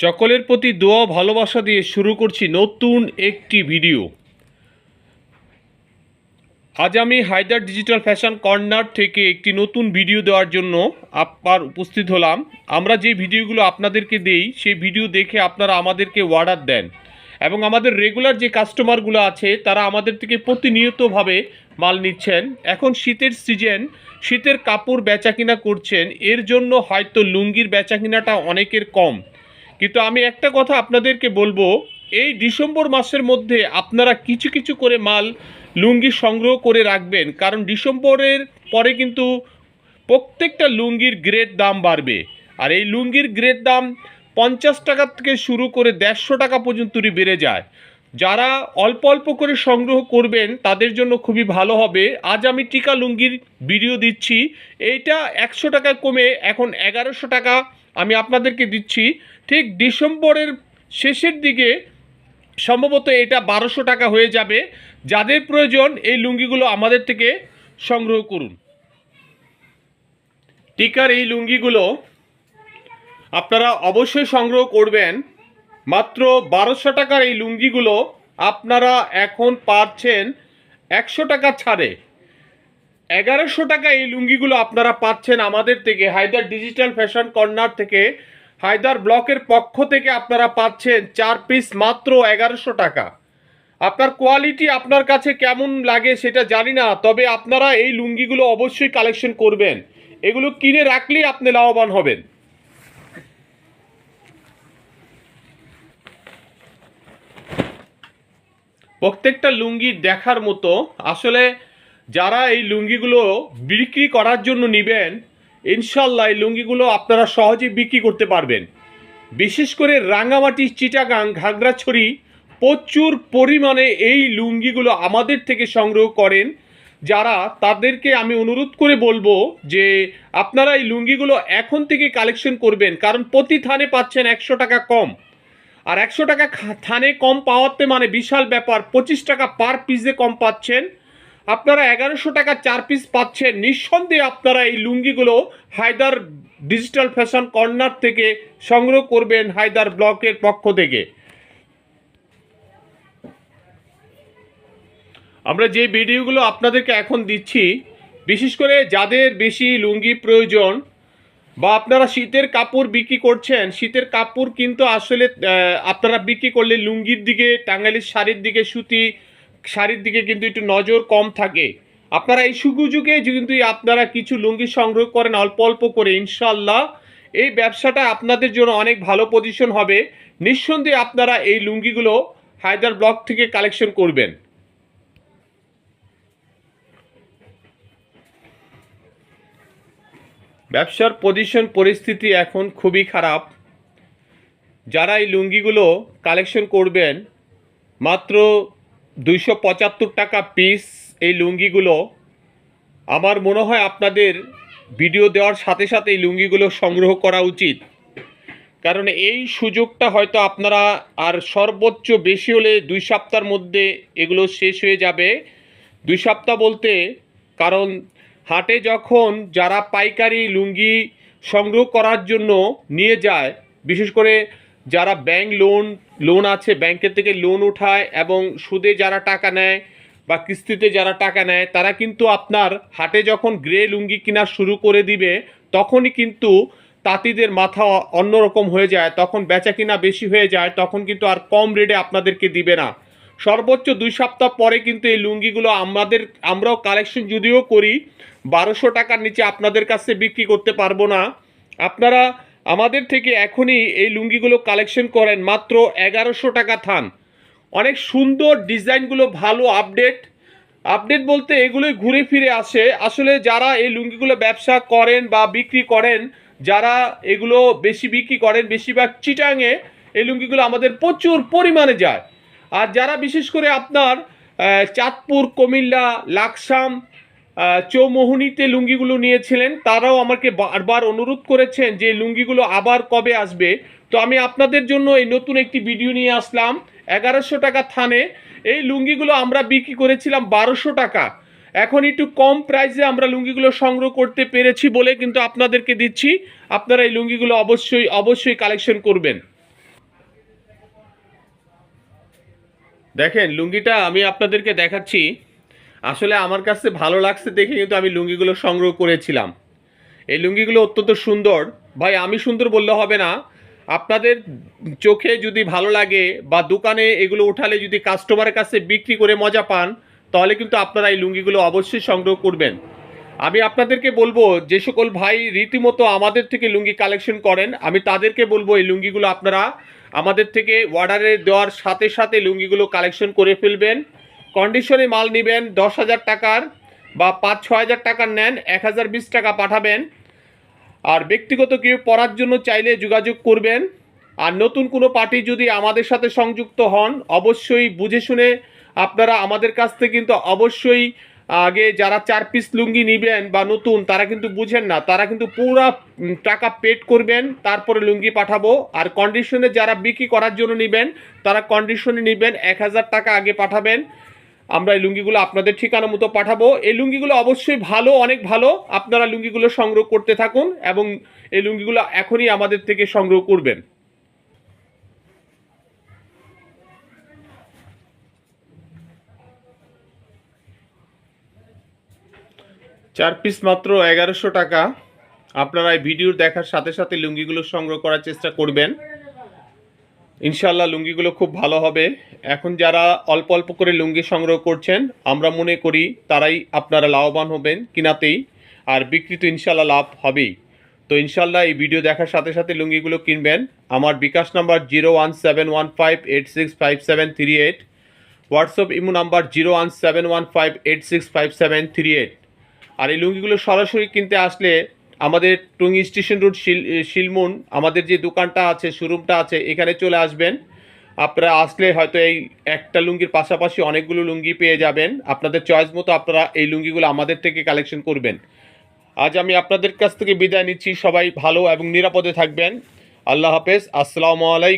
সকলের প্রতি দোয়া ভালোবাসা দিয়ে শুরু করছি নতুন একটি ভিডিও। আজ আমি হায়দার ডিজিটাল ফ্যাশন কর্নার থেকে একটি নতুন ভিডিও দেওয়ার জন্য আপনার উপস্থিত হলাম। আমরা যে ভিডিওগুলো আপনাদেরকে দেই, সেই ভিডিও দেখে আপনারা আমাদেরকে অর্ডার দেন এবং আমাদের রেগুলার যে কাস্টমারগুলো আছে, তারা আমাদের থেকে প্রতিনিয়তভাবে মাল নিচ্ছেন। এখন শীতের সিজন, শীতের কাপড় বেচাকিনা করছেন। এর জন্য হয়তো লুঙ্গির বেচাকিনাটা অনেকের কম। কিন্তু আমি একটা কথা আপনাদেরকে বলব, এই ডিসেম্বর মাসের মধ্যে আপনারা কিছু কিছু করে মাল লুঙ্গি সংগ্রহ করে রাখবেন, কারণ ডিসেম্বরের পরে কিন্তু প্রত্যেকটা লুঙ্গির গ্রেড দাম বাড়বে। আর এই লুঙ্গির গ্রেড দাম পঞ্চাশ টাকা থেকে শুরু করে দেড়শো টাকা পর্যন্তই বেড়ে যায়। যারা অল্প অল্প করে সংগ্রহ করবেন, তাদের জন্য খুবই ভালো হবে। আজ আমি টিকা লুঙ্গির ভিডিও দিচ্ছি। এইটা একশো টাকা কমে এখন এগারোশো টাকা আমি আপনাদেরকে দিচ্ছি, ঠিক ডিসেম্বরের শেষের দিকে সম্ভবত এটা বারোশো টাকা হয়ে যাবে। যাদের প্রয়োজন এই লুঙ্গিগুলো আমাদের থেকে সংগ্রহ করুন। টিকার এই লুঙ্গিগুলো আপনারা অবশ্যই সংগ্রহ করবেন। মাত্র বারোশো টাকার এই লুঙ্গিগুলো আপনারা এখন পাচ্ছেন একশো টাকা ছাড়ে। এগারোশো টাকা এই লুঙ্গিগুলো আপনারা পাচ্ছেন আমাদের থেকে, হায়দার ডিজিটাল ফ্যাশন কর্নার থেকে। হায়দার ব্লকের পক্ষ থেকে আপনারা পাচ্ছেন চার পিস মাত্র এগারোশো টাকা। আপনার কোয়ালিটি আপনার কাছে কেমন লাগে সেটা জানি না, তবে আপনারা এই লুঙ্গিগুলো অবশ্যই কালেকশন করবেন। এগুলো কিনে রাখলেই আপনি লাভবান হবেন। প্রত্যেকটা লুঙ্গি দেখার মতো, আসলে যারা এই লুঙ্গিগুলো বিক্রি করার জন্য নেবেন, ইনশাল্লাহ এই লুঙ্গিগুলো আপনারা সহজেই বিক্রি করতে পারবেন। বিশেষ করে রাঙামাটি, চিটাগাং, ঘাগড়াছড়ি প্রচুর পরিমাণে এই লুঙ্গিগুলো আমাদের থেকে সংগ্রহ করেন। যারা, তাদেরকে আমি অনুরোধ করে বলব যে, আপনারা এই লুঙ্গিগুলো এখন থেকে কালেকশন করবেন, কারণ প্রতি থানে পাচ্ছেন একশো টাকা কম। আর একশো টাকা থানে কম পাওয়াতে মানে বিশাল ব্যাপার, পঁচিশ টাকা পার পিসে কম পাচ্ছেন। আপনারা এগারোশো টাকা চার পিস পাচ্ছেন। নিঃসন্দেহে আপনারা এই লুঙ্গিগুলো হায়দার ডিজিটাল ফ্যাশন কর্নার থেকে সংগ্রহ করবেন হায়দার ব্লকের পক্ষ থেকে। আমরা যে ভিডিওগুলো আপনাদেরকে এখন দিচ্ছি, বিশেষ করে যাদের বেশি লুঙ্গি প্রয়োজন বা আপনারা শীতের কাপড় বিক্রি করছেন, শীতের কাপড় কিন্তু আসলে আপনারা বিক্রি করলে লুঙ্গির দিকে, টাঙ্গাইলের শাড়ির দিকে সুতি শাড়ির দিকে কিন্তু একটু নজর কম থাকে। আপনারা এই সুযোগে কিন্তু আপনারা কিছু লুঙ্গি সংগ্রহ করেন অল্প অল্প করে ইনশাল্লাহ এই ব্যবসাটা আপনাদের জন্য অনেক ভালো পজিশন হবে। নিঃসন্দেহে আপনারা এই লুঙ্গিগুলো হায়দার ব্লক থেকে কালেকশন করবেন। ব্যবসার পজিশন পরিস্থিতি এখন খুবই খারাপ। যারা এই লুঙ্গিগুলো কালেকশন করবেন, মাত্র দুইশো পঁচাত্তর টাকা পিস এই লুঙ্গিগুলো। আমার মনে হয় আপনাদের ভিডিও দেওয়ার সাথে সাথে এই লুঙ্গিগুলো সংগ্রহ করা উচিত। কারণ এই সুযোগটা হয়তো আপনারা আর সর্বোচ্চ বেশি হলে দুই সপ্তাহের মধ্যে এগুলো শেষ হয়ে যাবে। দুই সপ্তাহ বলতে কারণ হাটে যখন যারা পাইকারি লুঙ্গি সংগ্রহ করার জন্য নিয়ে যায়, বিশেষ করে যারা ব্যাংক লোন লোন আছে ব্যাংকের থেকে লোন উঠায় এবং সুদে যারা টাকা নেয় বা কিস্তিতে যারা টাকা নেয়, তারা কিন্তু আপনার হাটে যখন গ্রে লুঙ্গি কেনা শুরু করে দিবে, তখনই কিন্তু তাঁতিদের মাথা অন্যরকম হয়ে যায়, তখন বেচা কিনা বেশি হয়ে যায়, তখন কিন্তু আর কম রেটে আপনাদেরকে দিবে না। সর্বোচ্চ দুই সপ্তাহ পরে কিন্তু এই লুঙ্গিগুলো আমাদের, আমরাও কালেকশন যদিও করি, বারোশো টাকার নিচে আপনাদের কাছে বিক্রি করতে পারব না। আপনারা আমাদের থেকে এখনই এই লুঙ্গিগুলো কালেকশন করেন মাত্র এগারোশো টাকা থান। অনেক সুন্দর ডিজাইনগুলো, ভালো আপডেট আপডেট বলতে এগুলোই ঘুরে ফিরে আসে। আসলে যারা এই লুঙ্গিগুলো ব্যবসা করেন বা বিক্রি করেন, যারা এগুলো বেশি বিক্রি করেন, বেশিরভাগ চিটাঙে এই লুঙ্গিগুলো আমাদের প্রচুর পরিমাণে যায়। আর যারা বিশেষ করে আপনার চাঁদপুর, কুমিল্লা, লাকসাম চৌমোহনীতে লুঙ্গিগুলো নিয়েছিলেন। তারাও আমাকে বারবার অনুরোধ করেছেন যে লুঙ্গিগুলো আবার কবে আসবে। তো আমি আপনাদের জন্য এই নতুন একটি ভিডিও নিয়ে আসলাম। এগারোশো টাকা থানে। এই লুঙ্গিগুলো আমরা বিক্রি করেছিলাম বারোশো টাকা। এখন একটু কম প্রাইসে আমরা লুঙ্গিগুলো সংগ্রহ করতে পেরেছি বলে কিন্তু আপনাদেরকে দিচ্ছি। আপনারা এই লুঙ্গিগুলো অবশ্যই অবশ্যই কালেকশন করবেন। দেখেন, লুঙ্গিটা আমি আপনাদেরকে দেখাচ্ছি। আসলে আমার কাছে ভালো লাগছে দেখে কিন্তু আমি লুঙ্গিগুলো সংগ্রহ করেছিলাম। এই লুঙ্গিগুলো অত্যন্ত সুন্দর। ভাই, আমি সুন্দর বললে হবে না। আপনাদের চোখে যদি ভালো লাগে বা দোকানে এগুলো উঠালে যদি কাস্টমারের কাছে বিক্রি করে মজা পান, তাহলে কিন্তু আপনারা এই লুঙ্গিগুলো অবশ্যই সংগ্রহ করবেন। আমি আপনাদেরকে বলব, যে সকল ভাই রীতিমতো আমাদের থেকে লুঙ্গি কালেকশন করেন, আমি তাদেরকে বলব এই লুঙ্গিগুলো আপনারা আমাদের থেকে অর্ডারে দেওয়ার সাথে সাথে লুঙ্গিগুলো কালেকশন করে ফেলবেন। কন্ডিশনে মাল নেবেন দশ হাজার টাকার বা পাঁচ ছ হাজার টাকার নেন, এক হাজার বিশ টাকা পাঠাবেন। আর ব্যক্তিগত কেউ পড়ার জন্য চাইলে যোগাযোগ করবেন। আর নতুন কোনো পার্টি যদি আমাদের সাথে সংযুক্ত হন, অবশ্যই বুঝে শুনে আপনারা আমাদের কাছ থেকে কিন্তু অবশ্যই আগে যারা চার পিস লুঙ্গি নেবেন বা নতুন, তারা কিন্তু বুঝেন না। তারা কিন্তু পুরা টাকা পেড করবেন, তারপরে লুঙ্গি পাঠাবো। আর কন্ডিশনে যারা বিক্রি করার জন্য নেবেন, তারা কন্ডিশনে নেবেন, এক হাজার টাকা আগে পাঠাবেন। আমরা এই লুঙ্গিগুলো আপনাদের ঠিকানা মতো পাঠাবো। এই লুঙ্গিগুলো অবশ্যই ভালো, অনেক ভালো। আপনারা লুঙ্গিগুলো সংগ্রহ করতে থাকুন এবং এই লুঙ্গিগুলো এখনই আমাদের থেকে সংগ্রহ করবেন। চার পিস মাত্র এগারোশো টাকা। আপনারা এই ভিডিও দেখার সাথে সাথে লুঙ্গিগুলো সংগ্রহ করার চেষ্টা করবেন। ইনশাল্লাহ লুঙ্গিগুলো খুব ভালো হবে। এখন যারা অল্প অল্প করে লুঙ্গি সংগ্রহ করছেন, আমরা মনে করি তারাই আপনারা লাভবান হবেন কিনাতেই, আর বিক্রি তো ইনশাল্লাহ লাভ হবেই। তো ইনশাল্লাহ এই ভিডিও দেখার সাথে সাথে লুঙ্গিগুলো কিনবেন। আমার bKash number zero one seven one five eight six five seven three eight. WhatsApp Imo number zero one seven one five eight six five seven three eight. আর এই লুঙ্গিগুলো সরাসরি কিনতে আসলে আমাদের টুঙ্গি স্টেশন রোড শিল শিলমুন আমাদের যে দোকানটা আছে শোরুমটা আছে, এখানে চলে আসবেন। আপনারা আসলে হয়তো এই একটা লুঙ্গির পাশাপাশি অনেকগুলো লুঙ্গি পেয়ে যাবেন। আপনাদের চয়েস মতো আপনারা এই লুঙ্গিগুলো আমাদের থেকে কালেকশন করবেন। আজ আমি আপনাদের কাছ থেকে বিদায় নিচ্ছি। সবাই ভালো এবং নিরাপদে থাকবেন। আল্লাহ হাফেজ। আসসালামু আলাইকুম।